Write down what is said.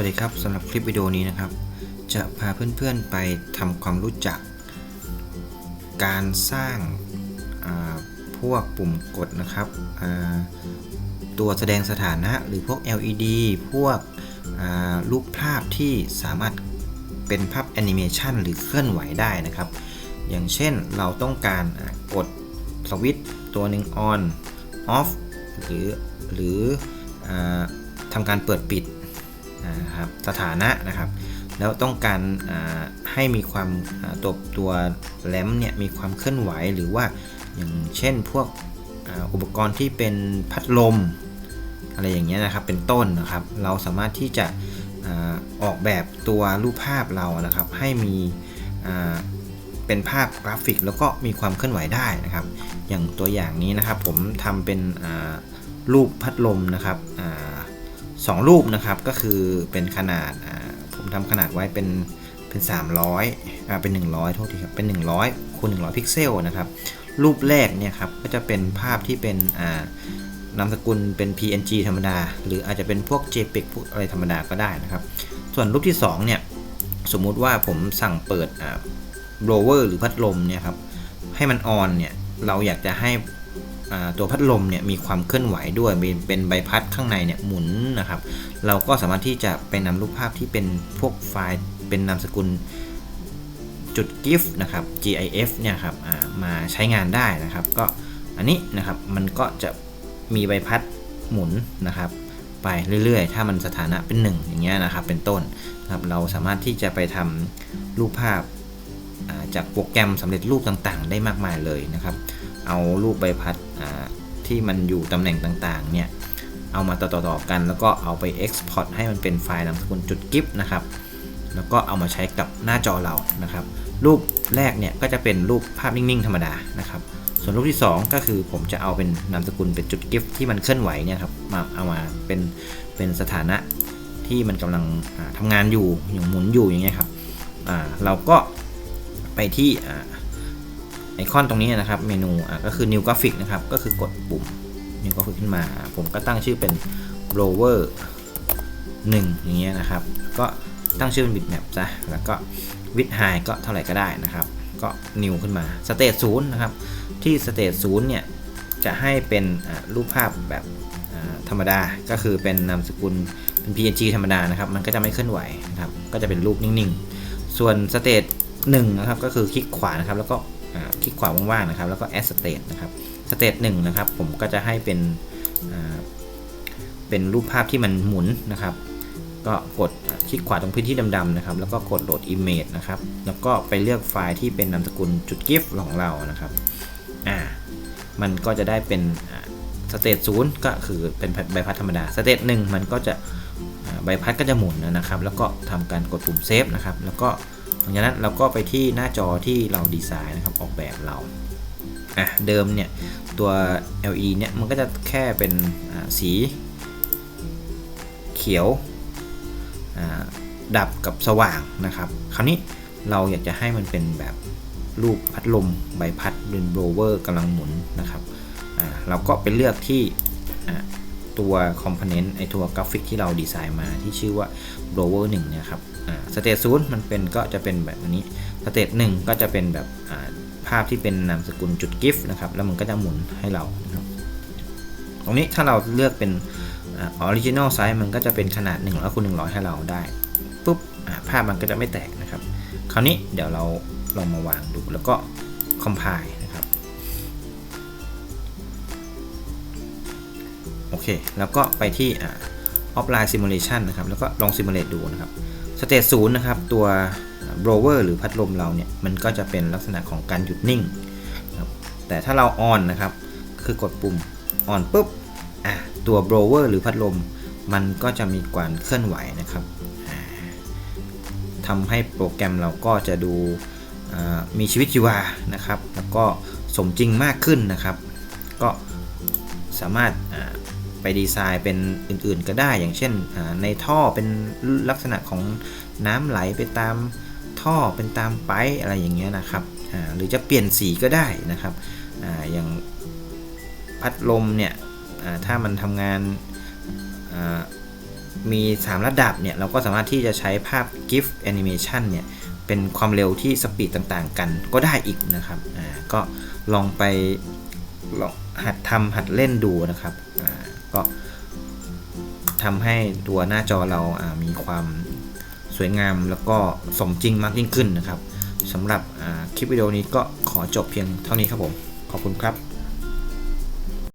วัสดีครับสำหรับคลิปวิดีโอนี้นะครับ จะพาเพื่อนๆไปทำความรู้จัก การสร้างาพวกปุ่มกดนะครับ ตัวแสดงสถานะหรือพวก LED พวกรูปภาพที่สามารถเป็นภาพแอนิเมชันหรือเคลื่อนไหวได้นะครับ อย่างเช่นเราต้องการกดสวิตตัวหนึ่ง on off หรือหรืออทำการเปิดปิด นะครับสถานะนะครับ แล้วต้องการให้มีความตัวตัวแรมเนี่ยมีความเคลื่อนไหวหรือว่าอย่างเช่นพวกอุปกรณ์ที่เป็นพัดลม อะไรอย่างเงี้ยนะครับเป็นต้นนะครับ เราสามารถที่จะออกแบบตัวรูปภาพเรานะครับ ให้มีเป็นภาพกราฟิก แล้วก็มีความเคลื่อนไหวได้นะครับ อย่างตัวอย่างนี้นะครับผมทำเป็นรูปพัดลมนะครับ อ่าสองรูปนะครับก็คือเป็นขนาดผมทำขนาดไว้เป็นเป็น 300อ่าเป็น 100โทษทีครับเป็น 100คูณ100 พิกเซลนะครับรูปแรกเนี่ยครับก็จะเป็นภาพที่เป็นอ่านามสกุลเป็น PNG ธรรมดา หรืออาจจะเป็นพวก JPEG พวกอะไรธรรมดาก็ได้นะครับ ส่วนรูปที่2เนี่ยสมมุติว่าผมสั่งเปิดอ่า blower หรือพัดลมเนี่ยครับให้มันออนเนี่ยเราอยากจะให้ ตัวพัดลมเนี่ยมีความเคลื่อนไหวด้วยเป็นใบพัดข้างในเนี่ยหมุนนะครับ เราก็สามารถที่จะไปนำรูปภาพที่เป็นพวกไฟล์เป็นนามสกุลจุด GIF นะครับ GIF เนี่ยครับมาใช้งานได้นะครับ ก็อันนี้นะครับมันก็จะมีใบพัดหมุนนะครับ ไปเรื่อยๆ ถ้ามันสถานะเป็น 1 อย่างเงี้ยนะครับ เป็นต้นนะครับเราสามารถที่จะไปทำรูปภาพจากโปรแกรมสำเร็จรูปต่างๆ ได้มากมายเลยนะครับ เอารูปใบพัด ที่มันอยู่ตำแหน่งต่างๆเนี่ยเอามาต่อๆกัน แล้วก็เอาไป Export ให้มันเป็นไฟล์นามสกุลจุดกิฟนะครับแล้วก็เอามาใช้กับหน้าจอเรานะครับ รูปแรกเนี่ยก็จะเป็นรูปภาพนิ่งๆ ธรรมดานะครับ ส่วนรูปที่ 2 ก็คือผมจะเอาเป็นนามสกุลเป็นจุดกิฟที่มันเคลื่อนไหวเนี่ยครับมาเอามาเป็นเป็นสถานะที่มันกำลังอ่าทำงานอยู่อย่างหมุนอยู่อย่างเงี้ยครับเราก็ไปที่ ไอคอนตรงนี้นะครับเมนูก็คือ new graphic นะครับ ก็คือกดปุ่ม new graphic ขึ้นมา ผมก็ตั้งชื่อเป็น blower 1 อย่างเงี้ยนะครับ ก็ตั้งชื่อเป็น bitmap ซะแล้วก็ width high ก็เท่าไหร่ก็ได้นะครับ ก็ new ขึ้นมา state 0นะครับ ที่ state 0เนี่ย จะให้เป็นรูปภาพแบบธรรมดา ก็คือเป็นนามสกุลเป็น PNG ธรรมดานะครับ มันก็จะไม่เคลื่อนไหวนะครับ ก็จะเป็นรูปนิ่งๆ ส่วน state 1นะครับ ก็คือคลิกขวานะครับ แล้วก็ คลิกขวาว่างๆนะครับ แล้วก็ add state นะครับ state 1นะครับ ผมก็จะให้เป็นเป็นรูปภาพที่มันหมุนนะครับ ก็กดคลิกขวาตรงพื้นที่ดำๆนะครับ แล้วก็กดโหลด image นะครับ แล้วก็ไปเลือกไฟล์ที่เป็นนามสกุลจุด GIF ของเรานะครับ อ่า มันก็จะได้เป็นสเตตศูนย์ก็คือเป็นใบพัดธรรมดา สเตตหนึ่งมันก็จะใบพัดก็จะหมุนนะครับ แล้วก็ทำการกดปุ่มเซฟนะครับ แล้วก็ หลังจากนั้นเราก็ไปที่หน้าจอที่เราดีไซน์นะครับออกแบบเราอะเดิมเนี่ยตัว LE เนี่ยมันก็จะแค่เป็นสีเขียวดับกับสว่างนะครับ คราวนี้เราอยากจะให้มันเป็นแบบรูปพัดลมใบพัดเป็นโบรเวอร์กำลังหมุนนะครับเราก็ไปเลือกที่ ตัวคอมโพเนนต์ไอตัวกราฟิกที่เราดีไซน์มาที่ชื่อว่า blower 1เนี่ยครับสเตตศูนย์มันเป็นก็จะเป็นแบบนี้สเตตหนึ่งก็จะเป็นแบบภาพที่เป็นนามสกุลจุด GIF นะครับ แล้วมันก็จะหมุนให้เรานะครับตรงนี้ถ้าเราเลือกเป็นออริจินอลไซส์มันก็จะเป็นขนาด100คูณ100 ให้เราได้ปุ๊บภาพมันก็จะไม่แตกนะครับ คราวนี้เดี๋ยวเราลองมาวางดูแล้วก็ compile นะครับ เค แล้วก็ไปที่อ่า offline simulation นะครับ แล้วก็ลอง simulate ดูนะครับ state 0นะครับ ตัว blower หรือพัดลมเราเนี่ย มันก็จะเป็นลักษณะของการหยุดนิ่งครับแต่ถ้าเรา on นนะครับ คือกดปุ่ม on ปุ๊บอะตัว blower หรือพัดลม มันก็จะมีการเคลื่อนไหวนะครับทำให้โปรแกรมเราก็จะดูมีชีวิตชีวานะครับ แล้วก็สมจริงมากขึ้นนะครับ ก็สามารถ ไปดีไซน์เป็นอื่นๆก็ได้ อย่างเช่นในท่อเป็นลักษณะของน้ำไหลไปตามท่อเป็นตามไปอะไรอย่างเงี้ยนะครับหรือจะเปลี่ยนสีก็ได้นะครับออย่างพัดลมเนี่ยถ้ามันทำงานอ่ามี 3 ระดับเนี่ยเราก็สามารถที่จะใช้ภาพ GIF Animation เนี่ยเป็นความเร็วที่สปีดต่างๆ กันก็ได้อีกนะครับก็ลองไปลองหัดทำหัดเล่นดูนะครับ ก็ทำให้ตัวหน้าจอเราามีความสวยงามแล้วก็สมจริงมากยิ่งขึ้นนะครับสำหรับคลิปวิดีโอนี้ก็ขอจบเพียงเท่านี้ครับผม ขอบคุณครับ